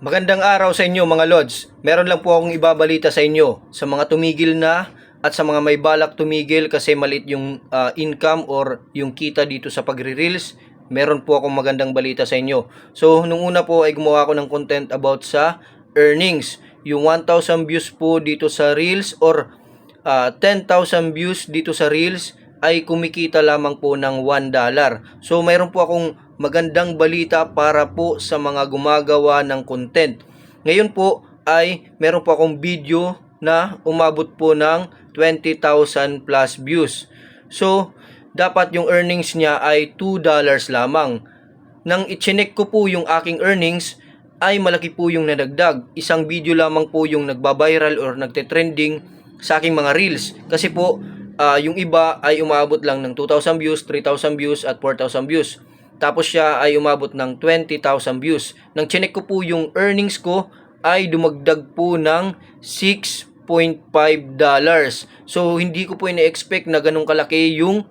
Magandang araw sa inyo mga Lods. Meron lang po akong ibabalita sa inyo sa mga tumigil na at sa mga may balak tumigil kasi maliit yung ah, income or yung kita dito sa pagre-reels. Meron po akong magandang balita sa inyo. So, nung una po ay gumawa ako ng content about sa earnings. Yung 1,000 views po dito sa Reels or ah, 10,000 views dito sa Reels ay kumikita lamang po ng 1 dollar. So mayroon po akong magandang balita para po sa mga gumagawa ng content. Ngayon po ay meron po akong video na umabot po ng 20,000 plus views. So dapat yung earnings niya ay 2 dollars lamang. Nang ichinek ko po yung aking earnings, ay malaki po yung nadagdag. Isang video lamang po yung nagba-viral or nagte-trending sa aking mga reels. Kasi po, ah, yung iba ay umabot lang ng 2,000 views, 3,000 views, at 4,000 views. Tapos siya ay umabot ng 20,000 views. Nang chinek ko po yung earnings ko, ay dumagdag po ng 6.5 dollars. So, hindi ko po ina-expect na ganun kalaki yung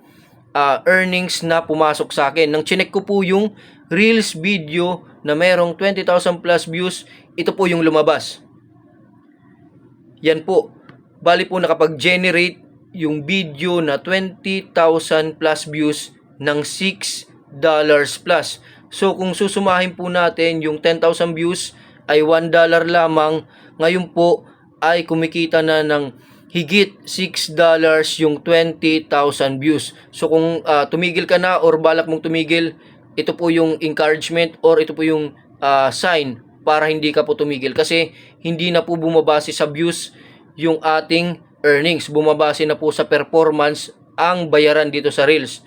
ah, earnings na pumasok sa akin. Nang chinek ko po yung Reels video na merong 20,000 plus views, ito po yung lumabas. Yan po. Bali po nakapag-generate yung video na 20,000 plus views ng 6 dollars plus. So kung susumahin po natin yung 10,000 views ay 1 dollar lamang. Ngayon po ay kumikita na ng higit 6 dollars yung 20,000 views. So kung ah, tumigil ka na or balak mong tumigil, ito po yung encouragement or ito po yung ah, sign para hindi ka po tumigil kasi hindi na po bumabase sa views yung ating earnings. Bumabase na po sa performance ang bayaran dito sa Reels.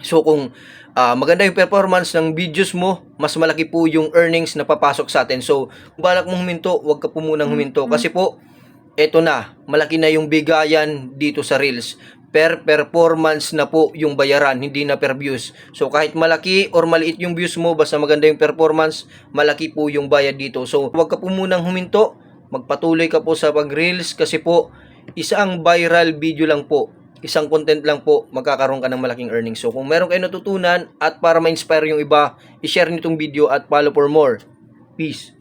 So kung ah, maganda yung performance ng videos mo, mas malaki po yung earnings na papasok sa atin. So kung balak mong huminto, huwag ka po munang huminto kasi po eto na, malaki na yung bigayan dito sa Reels. Per performance na po yung bayaran, hindi na per views. So kahit malaki or maliit yung views mo, basta maganda yung performance, malaki po yung bayad dito. So huwag ka po munang huminto, magpatuloy ka po sa pag-reels kasi po isang viral video lang po, isang content lang po, magkakaroon ka ng malaking earnings. So kung meron kayo natutunan at para ma-inspire yung iba, i-share nyo itong video at follow for more. Peace.